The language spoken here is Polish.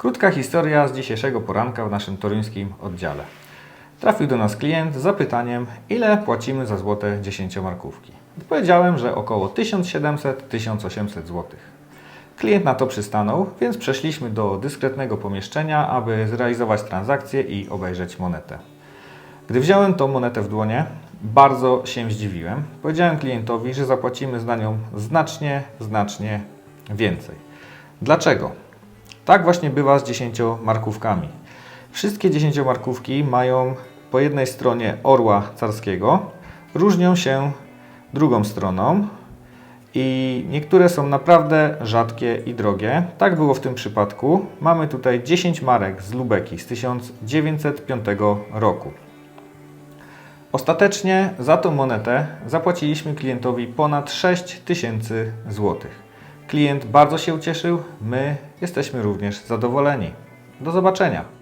Krótka historia z dzisiejszego poranka w naszym toruńskim oddziale. Trafił do nas klient z zapytaniem, ile płacimy za złote 10-markówki. Powiedziałem, że około 1700-1800 zł. Klient na to przystanął, więc przeszliśmy do dyskretnego pomieszczenia, aby zrealizować transakcję i obejrzeć monetę. Gdy wziąłem tą monetę w dłonie, bardzo się zdziwiłem. Powiedziałem klientowi, że zapłacimy za nią znacznie, znacznie więcej. Dlaczego? Tak właśnie bywa z 10 markówkami. Wszystkie 10 markówki mają po jednej stronie orła carskiego, różnią się drugą stroną i niektóre są naprawdę rzadkie i drogie. Tak było w tym przypadku. Mamy tutaj 10 marek z Lubeki z 1905 roku. Ostatecznie za tą monetę zapłaciliśmy klientowi ponad 6 tysięcy złotych. Klient bardzo się ucieszył, my jesteśmy również zadowoleni. Do zobaczenia.